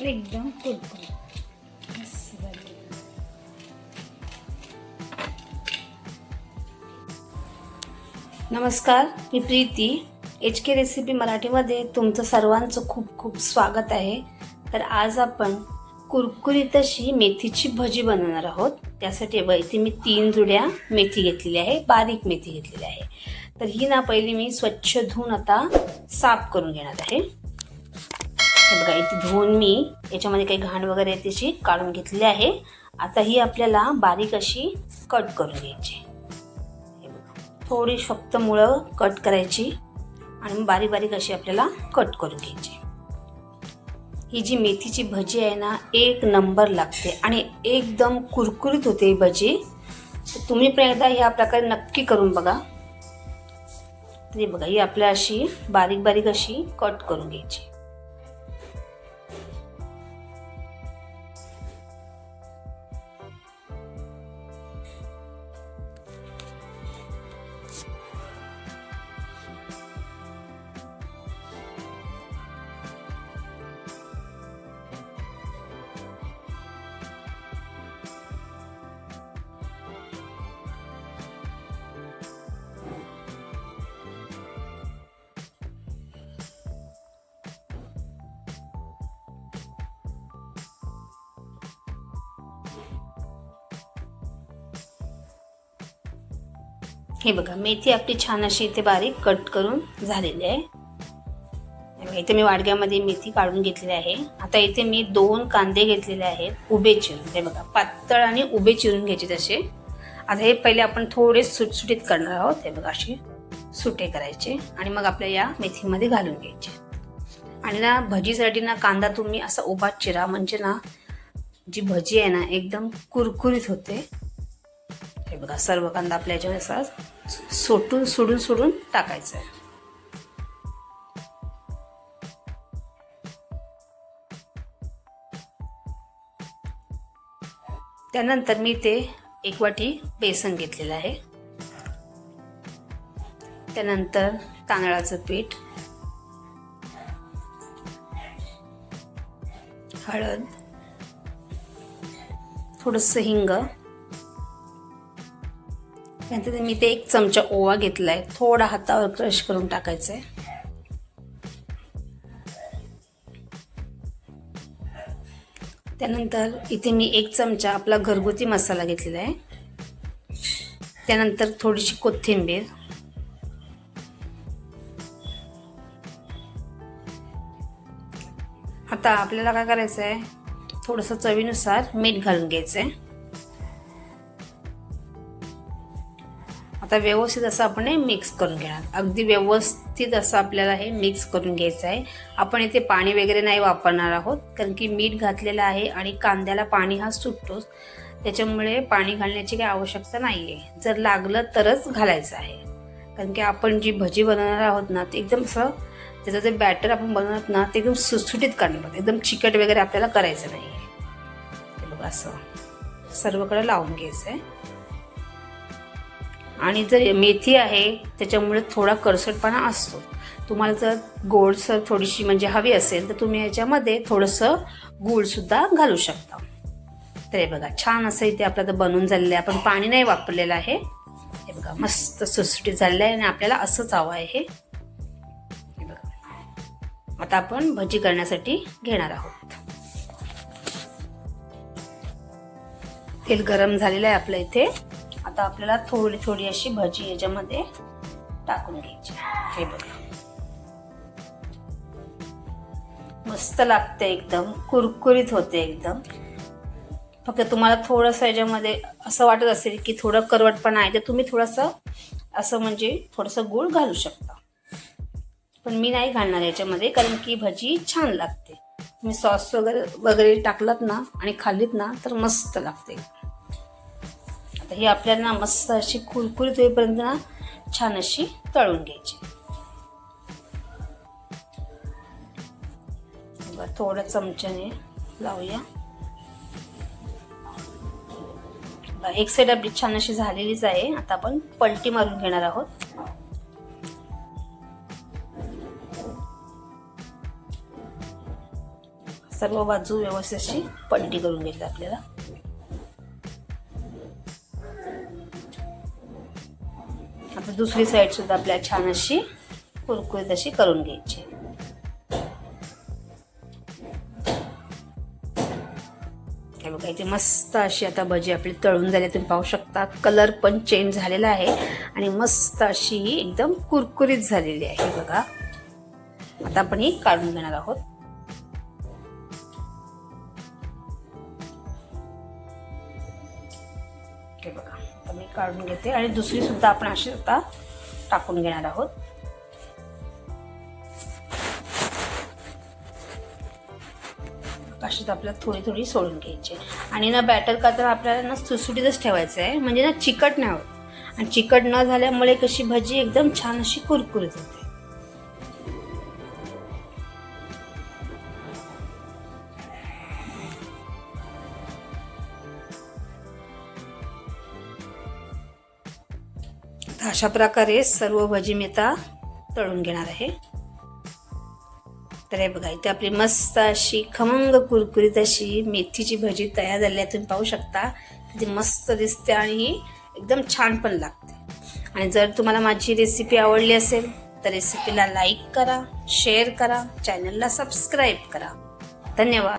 एकदम कुरकुरीत. मस्त झाली. नमस्कार मी प्रीती. एच के रेसिपी मराठीमध्ये तुमचं सर्वांचं खूप खूप स्वागत आहे. तर आज आपण कुरकुरीत अशी मेथीची भजी बनवणार आहोत. त्यासाठी बघ इथे मी तीन जुड्या मेथी घेतलेली आहे बारीक मेथी घेतलेली आहे. तर ही ना पहिली मी स्वच्छ धुवून आता साफ करून घेणार आहे. हे बघा इथे धुवून मी याच्यामध्ये काही घाण वगैरे त्याची काढून घेतली आहे. आता ही आपल्याला बारीक अशी कट करून घ्यायची. हे बघा. थोडी फक्त मुळं कट करायची आणि बारीक बारीक अशी आपल्याला कट करून घ्यायची. ही जी मेथीची भजी आहे ना एक नंबर लागते आणि एकदम कुरकुरीत होते ही भजी. तुम्ही पण एकदा ह्या प्रकारे नक्की करून बघा. तरी बघा ही आपल्या अशी बारीक बारीक अशी कट करून घ्यायची. हे बघा मेथी आपली छान अशी इथे बारीक कट करून झालेली आहे. इथे मी वाडग्यामध्ये मेथी काढून घेतलेली आहे. आता इथे मी दोन कांदे घेतलेले आहेत उभे चिरून. हे बघा पातळ आणि उभे चिरून घ्यायचे तसे. आता हे पहिले आपण थोडे सुटसुटीत करणार आहोत. हे बघा असे सुटे करायचे. आणि मग आपल्या या मेथीमध्ये घालून घ्यायचे. आणि ना भजीसाठी ना कांदा तुम्ही असा उभा चिरा. म्हणजे ना जी भजी आहे ना एकदम कुरकुरीत होते. हे बघा सर्व कांदा आपल्या याच्यावर असा सोटून सोडून सोडून टाकायचं आहे. त्यानंतर मी ते एक वाटी बेसन घेतलेलं आहे. त्यानंतर तांदळाचं पीठ हळद थोडंसं हिंग त्यानंतर मी ते एक चमचा ओवा घेतलाय. थोडा हातावर क्रश करून टाकायचं आहे त्यानंतर इथे मी एक चमचा आपला घरगुती मसाला घेतलेला आहे त्यानंतर थोडीशी कोथिंबीर. आता आपल्याला काय करायचं आहे थोडंसं चवीनुसार मीठ घालून घ्यायचं आहे आता व्यवस्थित असं आपण हे मिक्स करून घेणार. अगदी व्यवस्थित असं आपल्याला हे मिक्स करून घ्यायचं आहे. आपण इथे पाणी वगैरे नाही वापरणार आहोत कारण की मीठ घातलेलं आहे आणि कांद्याला पाणी हा सुटतोच. त्याच्यामुळे पाणी घालण्याची काही आवश्यकता नाही आहे जर लागलं तरच घालायचं आहे. कारण की आपण जी भजी बनवणार आहोत ना ते एकदम असं त्याचं जे बॅटर आपण बनवत ना ते एकदम सुटसुटीत करणार आहोत. एकदम चिकट वगैरे आपल्याला करायचं नाही आहे ते बघा असं. सर्वकडे लावून घ्यायचं आहे आणि जर मेथी आहे त्याच्यामुळे थोडा करसटपणा असतो. तुम्हाला जर गोडसर थोडीशी म्हणजे हवी असेल तर तुम्ही याच्यामध्ये थोडंसं गूळसुद्धा घालू शकता. तर हे बघा छान असं इथे आपलं तर बनून झालेलं आहे. आपण पाणी नाही वापरलेलं आहे. हे बघा मस्त सुसुटी झालेलं आहे आणि आपल्याला असंच हवं आहे हे बघा. आता आपण भजी करण्यासाठी घेणार आहोत. तेल गरम झालेलं आहे आपलं इथे. आता आपल्याला थोडी थोडी अशी भजी याच्यामध्ये टाकून घ्यायची. हे बघा. मस्त लागते एकदम कुरकुरीत होते एकदम. फक्त तुम्हाला थोडंसं याच्यामध्ये असं वाटत असेल की थोडं करवटपणा आहे तर तुम्ही थोडंसं असं म्हणजे थोडंसं गूळ घालू शकता. पण मी नाही घालणार याच्यामध्ये कारण की भजी छान लागते. तुम्ही सॉस वगैरे वगैरे टाकलात ना आणि खाल्लीत ना तर मस्त लागते. ही आपल्याला ना मस्त अशी कुरकुरीत होईपर्यंत ना छान अशी तळून घ्यायची. थोड्या चमच्याने लावूया. एक साईड आपली छान अशी झालेलीच आहे. आता आपण पलटी मारून घेणार आहोत. सर्व बाजू व्यवस्थित अशी पलटी करून घ्यायची आपल्याला. आता दुसरी साईडसुद्धा आपल्या आपल्याला छान अशी कुरकुरीत अशी करून घ्यायची. हे बघा इथे मस्त अशी आता भजी आपली तळून झाली. तुम्ही पाहू शकता कलर पण चेंज झालेला आहे आणि मस्त अशी ही एकदम कुरकुरीत झालेली आहे. बघा. आता आपण ही काढून घेणार आहोत. काढून घेते. आणि दुसरी सुद्धा आपण अशी आता टाकून घेणार आहोत. अशीच आपल्याला थोडी थोडी सोडून घ्यायची. आणि ना बॅटर करताना आपल्याला ना सुसुटीतच ठेवायचं आहे. म्हणजे ना चिकट नाही होत. आणि चिकट न झाल्यामुळे कशी भजी एकदम छान अशी कुरकुरीत होते. तर अशा प्रकारे सर्व भजी मी आता तळून घेणार आहे. तर हे बघा इथे आपली मस्त अशी खमंग कुरकुरीत अशी मेथीची भजी तयार झाली आहे. तुम्ही पाहू शकता. ती मस्त दिसते आणि एकदम छान पण लागते. आणि जर तुम्हाला माझी रेसिपी आवडली असेल तर रेसिपीला लाईक करा शेअर करा चॅनलला सबस्क्राईब करा. धन्यवाद.